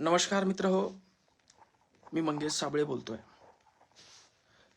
नमस्कार मित्र हो. मी मंगेश साबळे बोलतोय.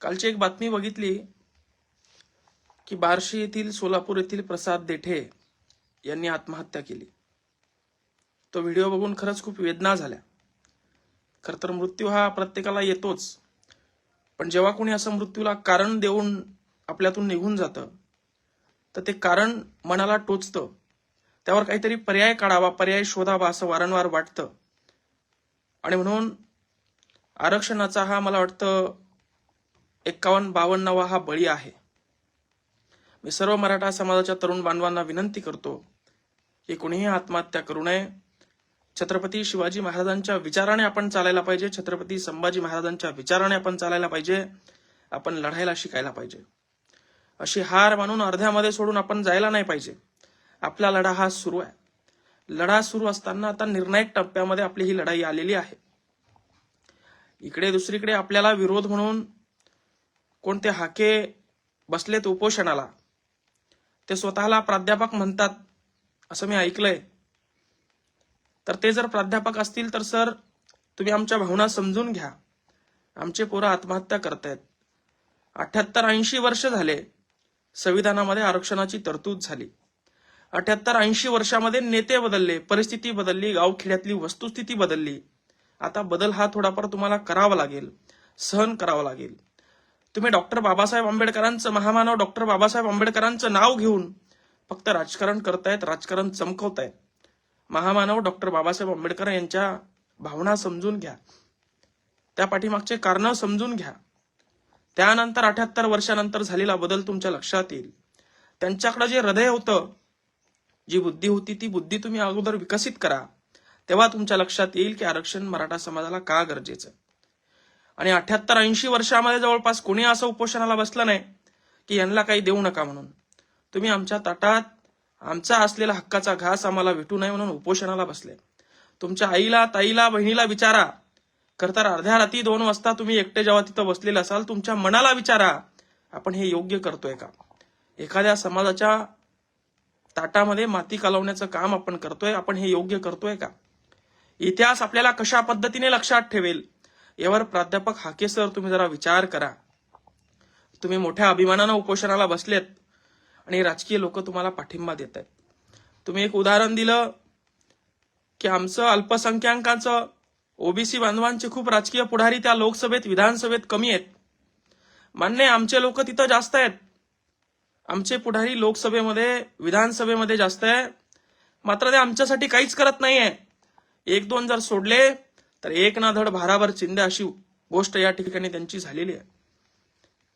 कालची एक बातमी बघितली की बार्शी येथील सोलापूर येथील प्रसाद देठे यांनी आत्महत्या केली. तो व्हिडिओ बघून खरंच खूप वेदना झाल्या. खरं तर मृत्यू हा प्रत्येकाला येतोच. पण जेव्हा कोणी असं मृत्यूला कारण देऊन आपल्यातून निघून जातं तर ते कारण मनाला टोचतं. त्यावर काहीतरी पर्याय काढावा पर्याय शोधावा असं वारंवार वाटतं. आणि म्हणून आरक्षणाचा हा मला वाटतं एक्कावन्न बावन्नावा हा बळी आहे. मी सर्व मराठा समाजाच्या तरुण बांधवांना विनंती करतो की कुणीही आत्महत्या करू नये. छत्रपती शिवाजी महाराजांच्या विचाराने आपण चालायला पाहिजे. छत्रपती संभाजी महाराजांच्या विचाराने आपण चालायला पाहिजे. आपण लढायला शिकायला पाहिजे. अशी हार मानून अर्ध्यामध्ये सोडून आपण जायला नाही पाहिजे. आपला लढा हा सुरू आहे. लढा सुरू असताना आता निर्णायक टप्प्यामध्ये आपली ही लढाई आलेली आहे. इकडे दुसरीकडे आपल्याला विरोध म्हणून कोणते हाके बसलेत उपोषणाला ते स्वतःला प्राध्यापक म्हणतात असं मी ऐकलंय. तर ते जर प्राध्यापक असतील तर सर तुम्ही आमच्या भावना समजून घ्या. आमचे पोरं आत्महत्या करतायत. अठ्याहत्तर ऐंशी वर्ष झाले संविधानामध्ये आरक्षणाची तरतूद झाली. अठ्याहत्तर ऐंशी वर्षामध्ये नेते बदलले परिस्थिती बदलली गावखेड्यातली वस्तुस्थिती बदलली. आता बदल हा थोडाफार तुम्हाला करावा लागेल सहन करावा लागेल. तुम्ही डॉक्टर बाबासाहेब आंबेडकरांचं महामानव डॉक्टर बाबासाहेब आंबेडकरांचं नाव घेऊन फक्त राजकारण करतायत राजकारण चमकवतायत. महामानव डॉक्टर बाबासाहेब आंबेडकर यांच्या भावना समजून घ्या. त्या पाठीमागचे कारण समजून घ्या. त्यानंतर अठ्याहत्तर वर्षानंतर झालेला बदल तुमच्या लक्षात येईल. त्यांच्याकडे जे हृदय होतं जी बुद्धी होती ती बुद्धी तुम्ही अगोदर विकसित करा. तेव्हा तुमच्या लक्षात येईल की आरक्षण मराठा समाजाला का गरजेचं आहे. आणि अठ्याहत्तर ऐंशी वर्षामध्ये जवळपास कोणी असं उपोषणाला बसलं नाही की यांना काही देऊ नका म्हणून. तुम्ही आमच्या ताटात आमचा असलेला हक्काचा घास आम्हाला भेटू नये म्हणून उपोषणाला बसले. तुमच्या आईला ताईला बहिणीला विचारा. खर तर अर्ध्या रात्री दोन वाजता तुम्ही एकटे जेव्हा तिथं बसलेले असाल तुमच्या मनाला विचारा. आपण हे योग्य करतोय का? एखाद्या समाजाच्या ताटामध्ये माती कालवण्याचं काम आपण करतोय आपण हे योग्य करतोय का? इतिहास आपल्याला कशा पद्धतीने लक्षात ठेवेल? यावर प्राध्यापक हाके सर तुम्ही जरा विचार करा. तुम्ही मोठ्या अभिमानानं उपोषणाला बसलेत आणि राजकीय लोक तुम्हाला पाठिंबा देत आहेत तुम्ही एक उदाहरण दिलं की आमचं अल्पसंख्याकांचं ओबीसी बांधवांचे खूप राजकीय पुढारी त्या लोकसभेत विधानसभेत कमी आहेत. मान्य आहे, आमचे लोक तिथं जास्त आहेत. आमचे पुढारी लोकसभेमध्ये विधानसभेमध्ये जास्त आहे. मात्र ते आमच्यासाठी काहीच करत नाहीये. एक दोन जर सोडले तर एक ना धड भाराभर चिंध्या अशी गोष्ट या ठिकाणी त्यांची झालेली आहे.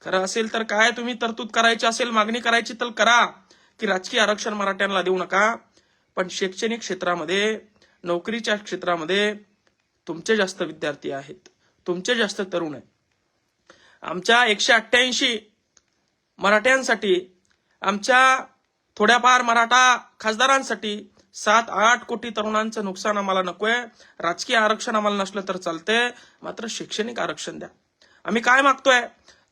खरं असेल तर काय तुम्ही तरतूद करायची असेल मागणी करायची तर करा की राजकीय आरक्षण मराठ्यांना देऊ नका. पण शैक्षणिक क्षेत्रामध्ये नोकरीच्या क्षेत्रामध्ये तुमचे जास्त विद्यार्थी आहेत. तुमचे जास्त तरुण आहेत. आमच्या एकशे अठ्ठ्याऐंशी मराठ्यांसाठी आमच्या थोड्याफार मराठा खासदारांसाठी सात आठ कोटी तरुणांचं नुकसान आम्हाला नकोय. राजकीय आरक्षण आम्हाला नसलं तर चालतंय मात्र शैक्षणिक आरक्षण द्या. आम्ही काय मागतोय?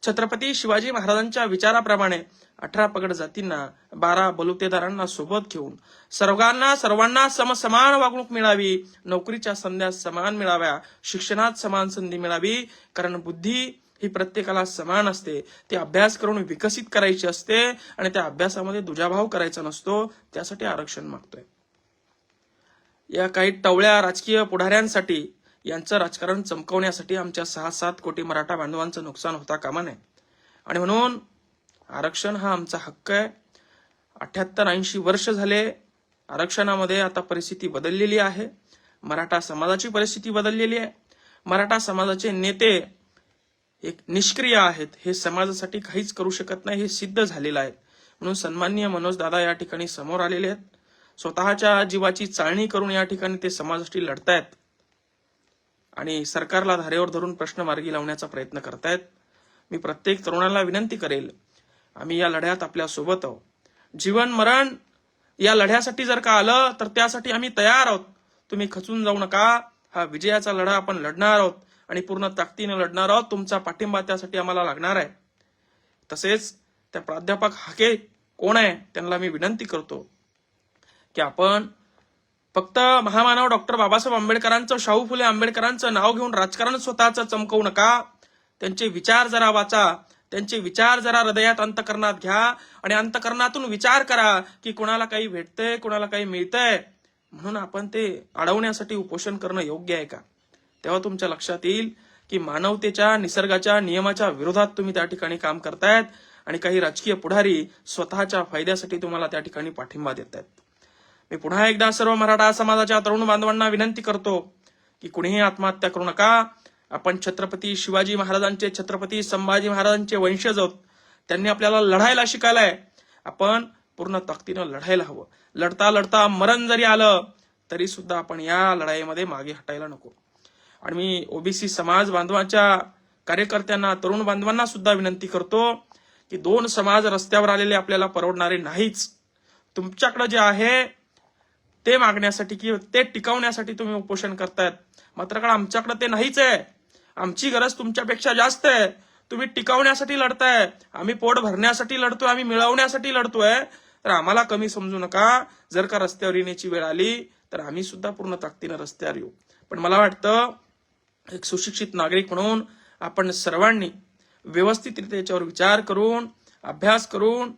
छत्रपती शिवाजी महाराजांच्या विचाराप्रमाणे अठरा पगड जातींना बारा बलुतेदारांना सोबत घेऊन सर्वांना सर्वांना सम समान वागणूक मिळावी नोकरीच्या संध्या समान मिळाव्या शिक्षणात समान संधी मिळावी कारण बुद्धी ही प्रत्येकाला समान असते. ती अभ्यास करून विकसित करायची असते आणि त्या अभ्यासामध्ये दुजाभाव करायचा नसतो त्यासाठी आरक्षण मागतोय. या काही टवळ्या राजकीय पुढाऱ्यांसाठी यांचं राजकारण चमकवण्यासाठी आमच्या सहा सात कोटी मराठा बांधवांचं नुकसान होता कामा नये. आणि म्हणून आरक्षण हा आमचा हक्क आहे. अठ्याहत्तर ऐंशी वर्ष झाले आरक्षणामध्ये आता परिस्थिती बदललेली आहे. मराठा समाजाची परिस्थिती बदललेली आहे. मराठा समाजाचे नेते एक निष्क्रिय आहेत. हे समाजासाठी काहीच करू शकत नाही हे सिद्ध झालेलं आहे. म्हणून सन्माननीय मनोज दादा या ठिकाणी समोर आलेले आहेत. स्वतःच्या जीवाची चाळणी करून या ठिकाणी ते समाजासाठी लढतायत आणि सरकारला धारेवर धरून प्रश्न मार्गी लावण्याचा प्रयत्न करतायत. मी प्रत्येक तरुणाला विनंती करेल आम्ही या लढ्यात आपल्यासोबत आहोत. जीवन मरण या लढ्यासाठी जर का आलं तर त्यासाठी आम्ही तयार आहोत. तुम्ही खचून जाऊ नका. हा विजयाचा लढा आपण लढणार आहोत. आणि पूर्ण ताकदीने लढणार आहोत. तुमचा पाठिंबा त्यासाठी आम्हाला लागणार आहे. तसेच त्या प्राध्यापक हाके कोण आहे त्यांना मी विनंती करतो की आपण फक्त महामानव डॉक्टर बाबासाहेब आंबेडकरांचं शाहू फुले आंबेडकरांचं नाव घेऊन राजकारण स्वतःचं चमकवू नका. त्यांचे विचार जरा वाचा. त्यांचे विचार जरा हृदयात अंतकरणात घ्या आणि अंतकरणातून विचार करा की कोणाला काही भेटतंय कोणाला काही मिळतंय. म्हणून आपण ते अडवण्यासाठी उपोषण करणं योग्य आहे का? तेव्हा तुमच्या लक्षात येईल की मानवतेच्या निसर्गाच्या नियमाच्या विरोधात तुम्ही त्या ठिकाणी काम करतायत आणि काही राजकीय पुढारी स्वतःच्या फायद्यासाठी तुम्हाला त्या ठिकाणी पाठिंबा देत आहेत मी पुन्हा एकदा सर्व मराठा समाजाच्या तरुण बांधवांना विनंती करतो की कुणीही आत्महत्या करू नका. आपण छत्रपती शिवाजी महाराजांचे छत्रपती संभाजी महाराजांचे वंशज आहोत. त्यांनी आपल्याला लढायला शिकायलाय आपण पूर्ण ताकदीनं लढायला हवं. लढता लढता मरण जरी आलं तरी सुद्धा आपण या लढाईमध्ये मागे हटायला नको. आणि मी ओबीसी समाज बांधवाच्या कार्यकर्त्यांना तरुण बांधवांना सुद्धा विनंती करतो की दोन समाज रस्त्यावर आलेले आपल्याला परवडणारे नाहीच. तुमच्याकडे जे आहे ते मागण्यासाठी किंवा ते टिकवण्यासाठी तुम्ही उपोषण करतायत. मात्र कारण आमच्याकडे ते नाहीच आहे. आमची गरज तुमच्यापेक्षा जास्त आहे. तुम्ही टिकवण्यासाठी लढताय. आम्ही पोट भरण्यासाठी लढतोय आम्ही मिळवण्यासाठी लढतोय. तर आम्हाला कमी समजू नका. जर का रस्त्यावर येण्याची वेळ आली तर आम्ही सुद्धा पूर्ण ताकदीनं रस्त्यावर येऊ. पण मला वाटतं एक सुशिक्षित नागरिक म्हणून आपण सर्वांनी व्यवस्थितरित्या याच्यावर विचार करून अभ्यास करून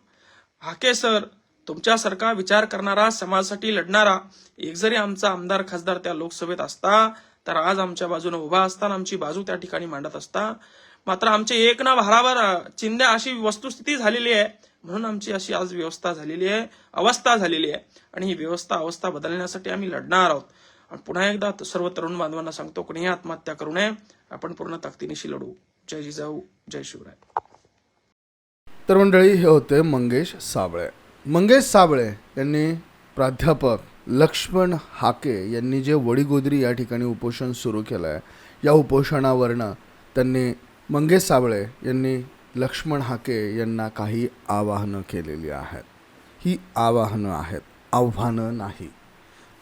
हाके सर तुमच्यासारखा विचार करणारा समाजासाठी लढणारा एक जरी आमचा आमदार खासदार त्या लोकसभेत असता तर आज आमच्या बाजूने उभा असताना आमची बाजू त्या ठिकाणी मांडत असता. मात्र आमचे एक ना भाराभर चिंध्या अशी वस्तुस्थिती झालेली आहे म्हणून आमची अशी आज व्यवस्था झालेली आहे अवस्था झालेली आहे. आणि ही व्यवस्था अवस्था बदलण्यासाठी आम्ही लढणार आहोत. पुन्हा एकदा सर्व तरुण बांधवांना सांगतो कोणीही आत्महत्या करू नये. आपण पूर्ण ताकदीनिशी लढू. जय जिजाऊ जय शिवराय. तर मंडळी हे होते मंगेश साबळे. मंगेश साबळे यांनी प्राध्यापक लक्ष्मण हाके यांनी जे वडीगोदरी या ठिकाणी उपोषण सुरू केलं आहे या उपोषणावरनं त्यांनी मंगेश साबळे यांनी लक्ष्मण हाके यांना काही आवाहनं केलेली आहेत. ही आवाहनं आहेत आव्हानं नाही.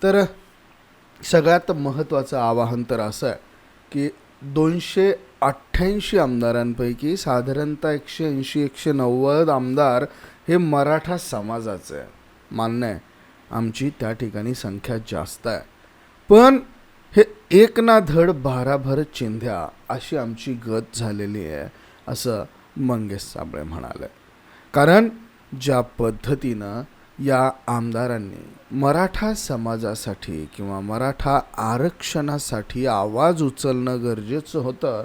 तर सगळ्यात महत्त्वाचं आवाहन तर असं आहे की दोनशे अठ्ठ्याऐंशी आमदारांपैकी साधारणतः एकशे ऐंशी एकशे नव्वद आमदार हे मराठा समाजाचं आहे मान्य आहे आमची त्या ठिकाणी संख्या जास्त आहे. पण हे एक ना धड भाराभर चिंध्या अशी आमची गत झालेली आहे असं मंगेश साबळे म्हणाले. कारण ज्या पद्धतीनं या आमदारांनी मराठा समाजासाठी किंवा मराठा आरक्षणासाठी आवाज उचलणं गरजेचं होतं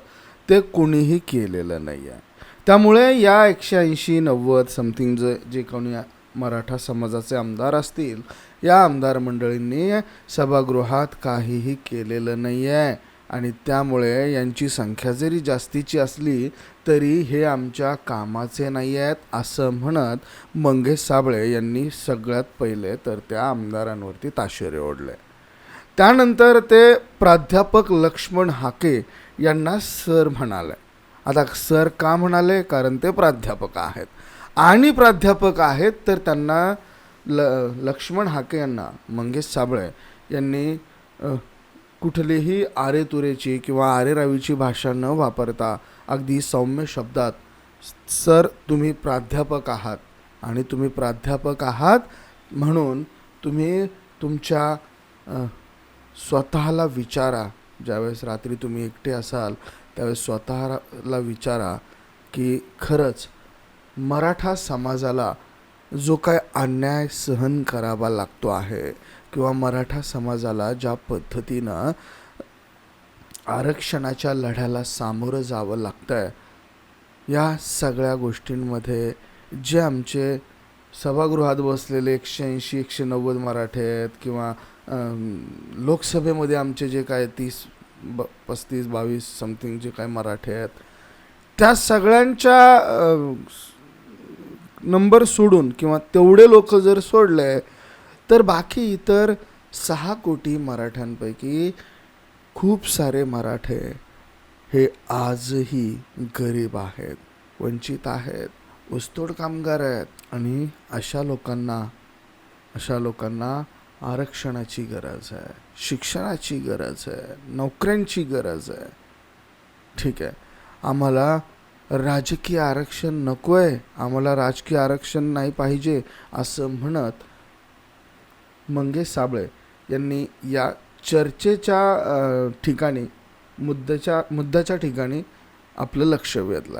ते कुणीही केलेलं नाही आहे त्यामुळे या एकशे ऐंशी नव्वद समथिंग जे जे कोणी मराठा समाजाचे आमदार असतील या आमदार मंडळींनी सभागृहात काहीही केलेलं नाही आहे आणि त्यामुळे यांची संख्या जरी जास्तीची असली तरी हे आमच्या कामाचे नाही आहेत असं म्हणत मंगेश साबळे यांनी सगळ्यात पहिले तर त्या आमदारांवरती ताशेरे ओढले. त्यानंतर ते प्राध्यापक लक्ष्मण हाके यांना सर म्हणाले. आता सर का म्हणाले? कारण ते प्राध्यापक आहेत. आणि प्राध्यापक आहेत तर त्यांना ल लक्ष्मण हाके यांना मंगेश साबळे यांनी कुठलीही आरेतुरेची किंवा आरेरावीची भाषा न वापरता अगदी सौम्य शब्दात सर तुम्ही प्राध्यापक आहात आणि तुम्ही प्राध्यापक आहात म्हणून तुम्ही तुमच्या स्वतःला विचारा. ज्यावेळेस रात्री तुम्ही एकटे असाल त्यावेळेस स्वतःला विचारा की खरंच मराठा समाजाला जो काय अन्याय सहन करावा लागतो आहे किंवा मराठा समाजाला ज्या पद्धतीनं आरक्षणाच्या लढ्याला सामोरं जावं लागतं आहे या सगळ्या गोष्टींमध्ये जे आमचे सभागृहात बसलेले एकशे ऐंशी एकशे नव्वद मराठे आहेत किंवा लोकसभेमध्ये आमचे जे काय तीस ब पस्तीस बावीस समथिंग जे काय मराठे आहेत त्या सगळ्यांच्या नंबर सोडून किंवा तेवढे लोक जर सोडले तर बाकी इतर सहा कोटी मराठ्यांपैकी खूप सारे मराठे हे आजही गरीब आहेत वंचित आहेत ऊसतोड कामगार आहेत आणि अशा लोकांना अशा लोकांना आरक्षणाची गरज आहे शिक्षणाची गरज आहे नोकऱ्यांची गरज आहे. ठीक आहे. आम्हाला राजकीय आरक्षण नको आहे आम्हाला राजकीय आरक्षण नाही पाहिजे असं म्हणत मंगेश साबळे यांनी या चर्चेच्या ठिकाणी मुद्द्याच्या मुद्द्याच्या ठिकाणी आपलं लक्ष वेधलं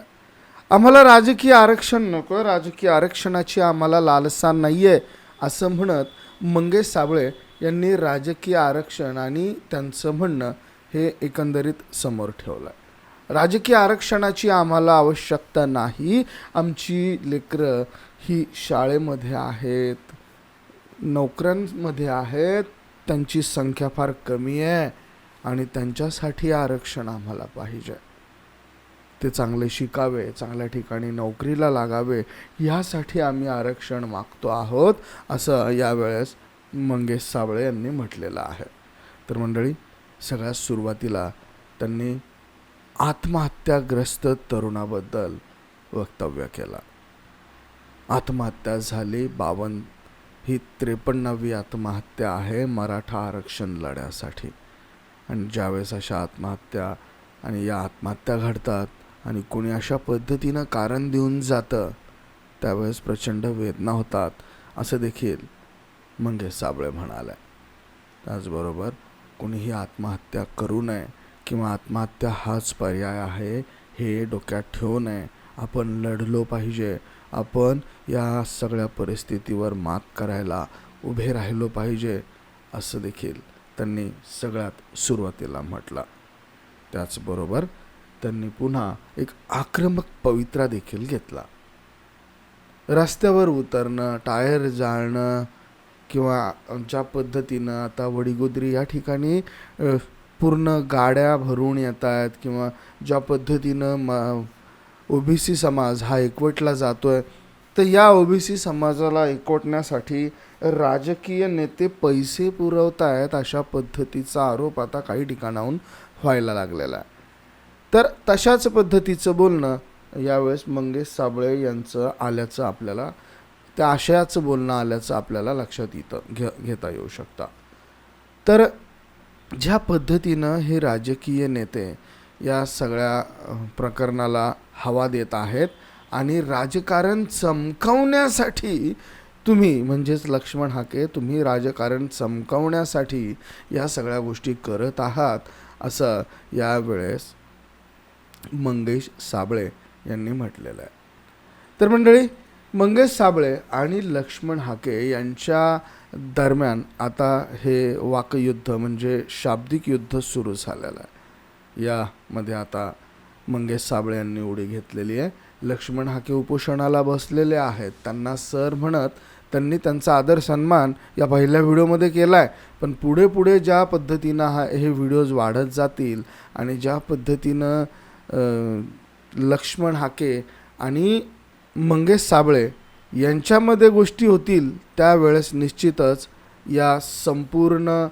आम्हाला राजकीय आरक्षण नको राजकीय आरक्षणाची आम्हाला लालसा नाही आहे असं म्हणत मंगेश साबळे यांनी राजकीय आरक्षण आणि त्यांचं म्हणणं हे एकंदरीत समोर ठेवलं राजकीय आरक्षणाची आम्हाला आवश्यकता नाही. आमची लेकरं ही शाळेमध्ये आहेत नोकऱ्यांमध्ये आहेत त्यांची संख्या फार कमी आहे आणि त्यांच्यासाठी आरक्षण आम्हाला पाहिजे. ते चांगले शिकावे चांगल्या ठिकाणी नोकरीला लागावे यासाठी आम्ही आरक्षण मागतो आहोत असं यावेळेस मंगेश साबळे यांनी म्हटलेलं आहे. तर मंडळी सगळ्यात सुरुवातीला त्यांनी आत्महत्याग्रस्त तरुणाबद्दल वक्तव्य केला. आत्महत्या झाली बावन्न ही त्रेपन्नावी आत्महत्या आहे मराठा आरक्षण लढ्यासाठी. आणि ज्यावेळेस अशा आत्महत्या आणि या आत्महत्या घडतात आणि कोणी अशा पद्धतीनं कारण देऊन जातं त्यावेळेस प्रचंड वेदना होतात असं देखील मंगेश साबळे म्हणाले. त्याचबरोबर कोणीही आत्महत्या करू नये किंवा आत्महत्या हाच पर्याय आहे हे डोक्यात ठेवू नये. आपण लढलो पाहिजे. आपण या सगळ्या परिस्थितीवर मात करायला उभे राहिलो पाहिजे असं देखील त्यांनी सगळ्यात सुरुवातीला म्हटलं. त्याचबरोबर त्यांनी पुन्हा एक आक्रमक पवित्रा देखील घेतला. रस्त्यावर उतरणं टायर जाळणं किंवा ज्या पद्धतीनं आता वडीगोद्री या ठिकाणी पूर्ण गाड्या भरून येत आहेत किंवा ज्या पद्धतीनं म ओबीसी समाज हा एकवटला जातो आहे तर या ओबीसी समाजाला एकवटण्यासाठी राजकीय नेते पैसे पुरवत आहेत अशा पद्धतीचा आरोप आता काही ठिकाणाहून व्हायला लागलेला आहे. तर तशाच पद्धतीचं बोलणं यावेळेस मंगेश साबळे यांचं आल्याचं आपल्याला त्या आशयाचं बोलणं आल्याचं आपल्याला लक्षात येतं घे घेता येऊ शकता. तर ज्या पद्धतीनं हे राजकीय नेते या सगळ्या प्रकरणाला हवा देत आहेत आणि राजकारण चमकवण्यासाठी तुम्ही म्हणजेच लक्ष्मण हाके तुम्ही राजकारण चमकवण्यासाठी या सगळ्या गोष्टी करत आहात असं यावेळेस मंगेश साबळे यांनी म्हटलेलं आहे. तर मंडळी मंगेश साबळे आणि लक्ष्मण हाके यांच्या दरम्यान आता हे वाकयुद्ध म्हणजे शाब्दिक युद्ध सुरू झालेलं आहे. यामध्ये आता मंगेश साबळे यांनी उडी घेतलेली आहे. लक्ष्मण हाके उपोषणाला बसलेले आहेत. त्यांना सर म्हणत त्यांनी त्यांचा आदर सन्मान या पहिल्या व्हिडिओमध्ये केला आहे पण पुढे पुढे ज्या पद्धतीनं हा हे व्हिडिओज वाढत जातील आणि ज्या पद्धतीनं लक्ष्मण हाके आणि मंगेश साबळे यांच्यामध्ये गोष्टी होतील त्यावेळेस निश्चितच या संपूर्ण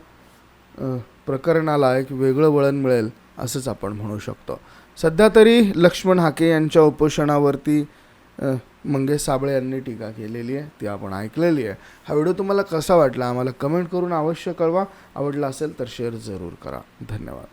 प्रकरणाला एक वेगळं वळण मिळेल असंच आपण म्हणू शकतो. सध्या तरी लक्ष्मण हाके यांच्या उपोषणावरती मंगेश साबळे यांनी टीका केलेली आहे ती आपण ऐकलेली आहे. हा व्हिडिओ तुम्हाला कसा वाटला आम्हाला कमेंट करून अवश्य कळवा. आवडला असेल तर शेअर जरूर करा. धन्यवाद.